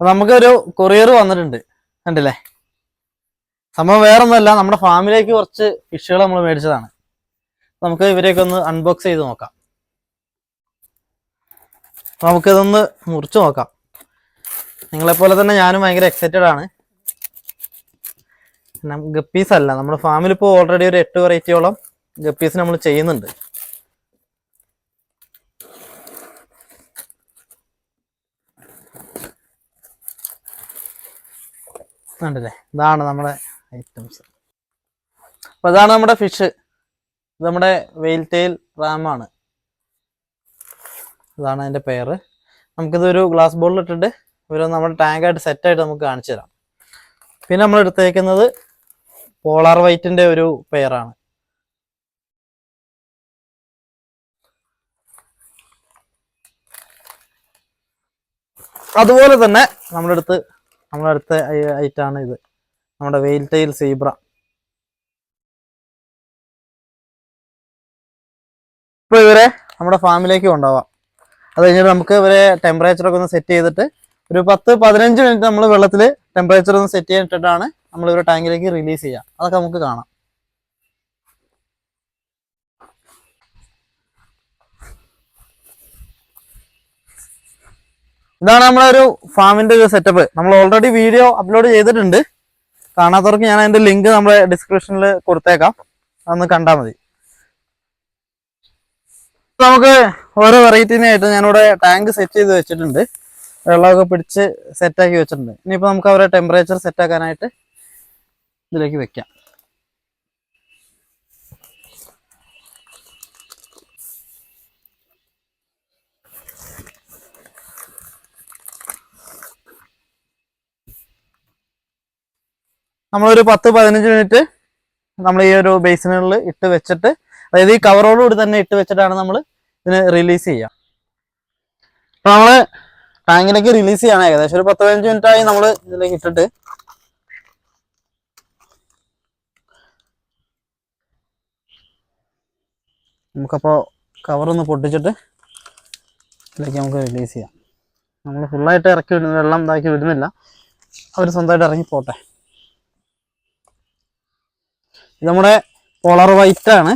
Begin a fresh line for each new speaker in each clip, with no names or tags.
നമുക്കൊരു കൊറിയർ വന്നിട്ടുണ്ട്. കണ്ടില്ലേ? സംഭവം വേറൊന്നുമല്ല നമ്മുടെ ഫാമിലേക്ക് കുറച്ച് ഫിഷുകൾ നമ്മൾ മേടിച്ചതാണ്. നമുക്ക് ഇവരെയൊക്കെ ഒന്ന് അൺബോക്സ് ചെയ്ത് നോക്കാം. നമുക്കിതൊന്ന് മുറിച്ച് നോക്കാം. നിങ്ങളെപ്പോലെ തന്നെ ഞാനും ഭയങ്കര എക്സൈറ്റഡ് ആണ്. ഗപ്പീസ് അല്ല നമ്മുടെ ഫാമിൽ ഓൾറെഡി ഒരു എട്ട് വെറൈറ്റിയോളം ഗപ്പീസ് നമ്മൾ ചെയ്യുന്നുണ്ട്. കണ്ടില്ലേ? ഇതാണ് നമ്മുടെ ഐറ്റംസ്. അപ്പൊ ഇതാണ് നമ്മുടെ ഫിഷ് ഇത് നമ്മുടെ വെയിൽ ടെയിൽ റാമാണ് ഇതാണ് അതിന്റെ പേര് നമുക്കിതൊരു ഗ്ലാസ് ബോളിൽ ഇട്ടിട്ട് ഒരു നമ്മുടെ ടാങ്കായിട്ട് സെറ്റായിട്ട് നമുക്ക് കാണിച്ചു തരാം. പിന്നെ നമ്മൾ എടുത്തേക്കുന്നത് പോളാർ വൈറ്റിന്റെ ഒരു പെയറാണ് അതുപോലെ തന്നെ നമ്മുടെ അടുത്ത് നമ്മുടെ അടുത്ത ഐറ്റാണ് ഇത്. നമ്മുടെ വെയിൽ ടൈൽ സീബ്ര. ഇപ്പൊ ഇവരെ നമ്മുടെ ഫാമിലേക്ക് കൊണ്ടുപോവാം. അത് കഴിഞ്ഞിട്ട് നമുക്ക് ഇവരെ ടെമ്പറേച്ചർ ഒക്കെ ഒന്ന് സെറ്റ് ചെയ്തിട്ട് ഒരു പത്ത് പതിനഞ്ച് മിനിറ്റ് നമ്മൾ വെള്ളത്തിൽ ടെമ്പറേച്ചർ ഒന്ന് സെറ്റ് ചെയ്തിട്ടാണ് നമ്മൾ ഇവരെ ടാങ്കിലേക്ക് റിലീസ് ചെയ്യുക അതൊക്കെ നമുക്ക് കാണാം. ഇതാണ് നമ്മുടെ ഒരു ഫാമിന്റെ ഒരു സെറ്റപ്പ് നമ്മൾ ഓൾറെഡി വീഡിയോ അപ്ലോഡ് ചെയ്തിട്ടുണ്ട്. കാണാത്തവർക്ക് ഞാൻ അതിന്റെ ലിങ്ക് നമ്മുടെ ഡിസ്ക്രിപ്ഷനിൽ കൊടുത്തേക്കാം. അതൊന്ന് കണ്ടാൽ മതി. നമുക്ക് ഓരോ വെറൈറ്റീനായിട്ട് ഞാനിവിടെ ടാങ്ക് സെറ്റ് ചെയ്ത് വെച്ചിട്ടുണ്ട്. വെള്ളമൊക്കെ പിടിച്ച് സെറ്റാക്കി വെച്ചിട്ടുണ്ട്. ഇനിയിപ്പോൾ നമുക്ക് അവരെ ടെമ്പറേച്ചർ സെറ്റാക്കാനായിട്ട് ഇതിലേക്ക് വെക്കാം. നമ്മളൊരു പത്ത് പതിനഞ്ച് മിനിറ്റ് നമ്മൾ ഈ ഒരു ബേസിനുള്ളിൽ ഇട്ട് വെച്ചിട്ട് അതായത് ഈ കവറോടുകൂടി തന്നെ ഇട്ട് വെച്ചിട്ടാണ് നമ്മൾ ഇതിന് റിലീസ് ചെയ്യുക. അപ്പൊ നമ്മൾ ടാങ്കിലേക്ക് റിലീസ് ചെയ്യണം. ഏകദേശം ഒരു പത്ത് പതിനഞ്ച് മിനിറ്റ് ആയി നമ്മൾ ഇതിലേക്ക് ഇട്ടിട്ട് നമുക്കപ്പോൾ കവറൊന്ന് പൊട്ടിച്ചിട്ട് ഇതിലേക്ക് നമുക്ക് റിലീസ് ചെയ്യാം. നമ്മൾ ഫുള്ളായിട്ട് ഇറക്കി വിടുന്ന വെള്ളം ഇതാക്കി വിടുന്നില്ല. അവർ സ്വന്തമായിട്ട് ഇറങ്ങി പോട്ടെ നമ്മുടെ പോളർ വൈറ്റ് ആണ്.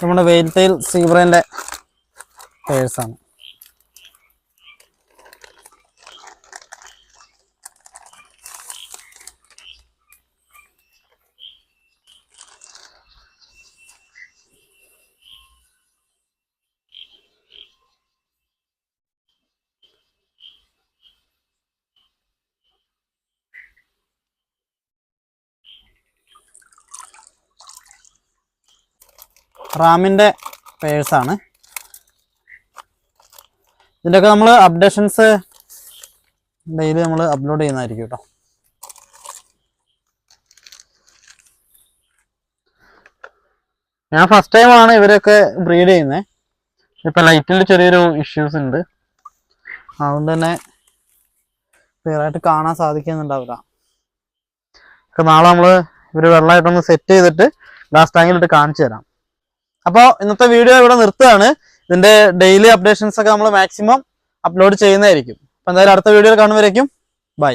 നമ്മുടെ വെയിൽ വെയിൽറ്റെയിൽ സീബ്രേന്റെ പേഴ്സാണ് റാമിന്റെ പേഴ്സാണ് ഇതിന്റെയൊക്കെ നമ്മൾ അപ്ഡേഷൻസ് ഡെയിലി നമ്മൾ അപ്ലോഡ് ചെയ്യുന്നതായിരിക്കും കേട്ടോ. ഞാൻ ഫസ്റ്റ് ടൈമാണ് ഇവരെയൊക്കെ ബ്രീഡ് ചെയ്യുന്നത് ഇപ്പം ലൈറ്റിൽ ചെറിയൊരു ഇഷ്യൂസ് ഉണ്ട്. അതുകൊണ്ട് തന്നെ ക്ലിയറായിട്ട് കാണാൻ സാധിക്കുന്നുണ്ടാവില്ല. നാളെ നമ്മൾ ഇവർ വെള്ളമായിട്ടൊന്ന് സെറ്റ് ചെയ്തിട്ട് ഗ്ലാസ് ടാങ്കിലിട്ട് കാണിച്ചു തരാം. അപ്പോൾ ഇന്നത്തെ വീഡിയോ ഇവിടെ നിർത്തുകയാണ്. ഇതിന്റെ ഡെയിലി അപ്ഡേഷൻസ് ഒക്കെ നമ്മൾ മാക്സിമം അപ്ലോഡ് ചെയ്യുന്നതായിരിക്കും. അപ്പോൾ എന്തായാലും അടുത്ത വീഡിയോയിൽ കാണുമ്പോഴേക്കും ബൈ